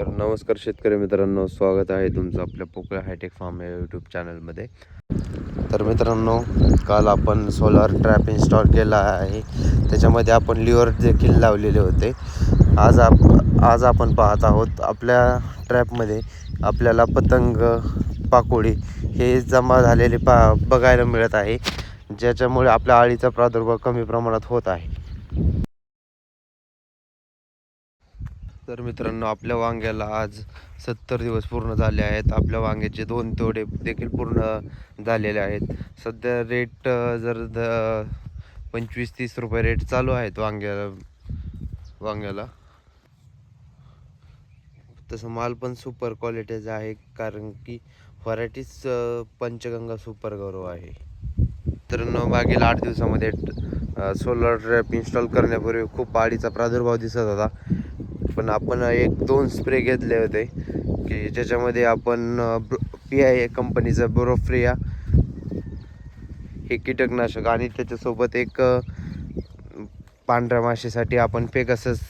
तर नमस्कार शेतकरी मित्रांनो स्वागत आहे तुमचं आपल्या पोकळ हायटेक फार्म या यूट्यूब चॅनलमध्ये. तर मित्रांनो काल आपण सोलार ट्रॅप इन्स्टॉल केला आहे. त्याच्यामध्ये आपण लिव्हर देखील लावलेले होते. आज आप आज आपण पाहत आहोत आपल्या ट्रॅपमध्ये आपल्याला पतंग पाकोळी हे जमा झालेले पा बघायला मिळत आहे. ज्याच्यामुळे आपल्या आळीचा प्रादुर्भाव कमी प्रमाणात होत आहे. तर मित्रांनो आपल्या वांग्याला आज सत्तर दिवस पूर्ण झाले आहेत. आपल्या वांग्याचे दोन तोडे देखील पूर्ण झालेले आहेत. सध्या रेट जर द पंचवीस तीस रुपये रेट चालू आहेत वांग्याला वांग्याला. तसं माल पण सुपर क्वालिटीचा आहे कारण की व्हरायटीच पंचगंगा सुपर गौरव आहे. तर मागील आठ दिवसामध्ये सोलर ट्रॅप इन्स्टॉल करण्यापूर्वी खूप आळीचा प्रादुर्भाव दिसत होता. पण आपण एक दोन स्प्रे घेतले होते की ज्याच्यामध्ये आपण पी आय कंपनीचं ब्रोफ्रिया हे कीटकनाशक आणि त्याच्यासोबत एक पांढऱ्या माशीसाठी आपण पेगासस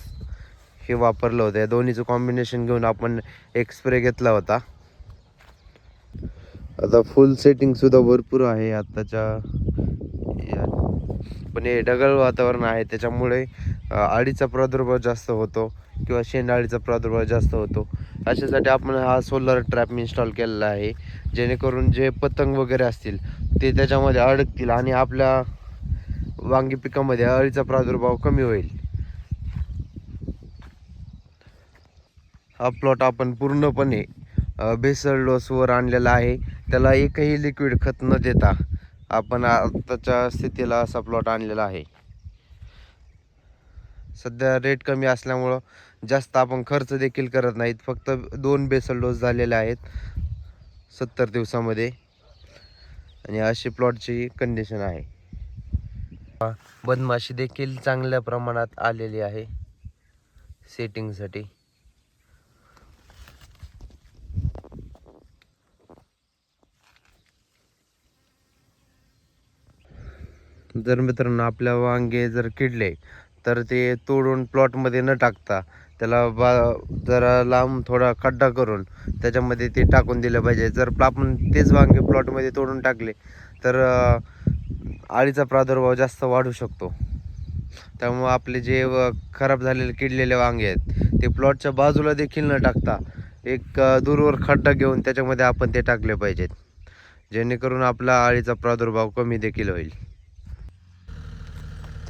हे वापरलं होतं. या दोन्हीचं कॉम्बिनेशन घेऊन आपण एक स्प्रे घेतला होता. आता फुल सेटिंगसुद्धा भरपूर आहे आत्ताच्या पण हे ढगाळ वातावरण आहे त्याच्यामुळे अळीचा प्रादुर्भाव जास्त होतो किंवा शेंडाळीचा प्रादुर्भाव जास्त होतो. अशासाठी आपण हा सोलर ट्रॅप इन्स्टॉल केलेला आहे जेणेकरून जे पतंग वगैरे असतील ते त्याच्यामध्ये अडकतील आणि आपल्या वांगी पिकामध्ये अळीचा प्रादुर्भाव कमी होईल. हा प्लॉट आपण पूर्णपणे भेसळ डोसवर आणलेला आहे. त्याला एकही लिक्विड खत न देता आपण आताच्या स्थितीला असा प्लॉट आणलेला आहे. सध्या रेट कमी असल्यामुळं जास्त आपण खर्च देखील करत नाहीत. फक्त दोन बेसल डोस झालेले आहेत सत्तर दिवसामध्ये. आणि अशी प्लॉटची कंडिशन आहे. बदमाशी देखील चांगल्या प्रमाणात आलेली आहे सेटिंगसाठी जर मित्रांनो आपल्या वांगे जर किडले तर ते तोडून प्लॉटमध्ये न टाकता त्याला बा जरा लांब थोडा खड्डा करून त्याच्यामध्ये ते टाकून दिलं पाहिजे. जर आपण तेच वांगे प्लॉटमध्ये तोडून टाकले तर आळीचा प्रादुर्भाव जास्त वाढू शकतो. त्यामुळं आपले जे व- खराब झालेले किडलेले वांगे आहेत ते प्लॉटच्या बाजूला देखील न टाकता एक दूरवर खड्डा घेऊन त्याच्यामध्ये आपण ते टाकले पाहिजेत. जेणेकरून आपला अळीचा प्रादुर्भाव कमी देखील होईल.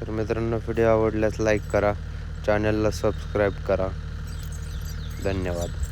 तर मित्रांनो व्हिडिओ आवडल्यास लाईक करा. चॅनलला सबस्क्राईब करा. धन्यवाद.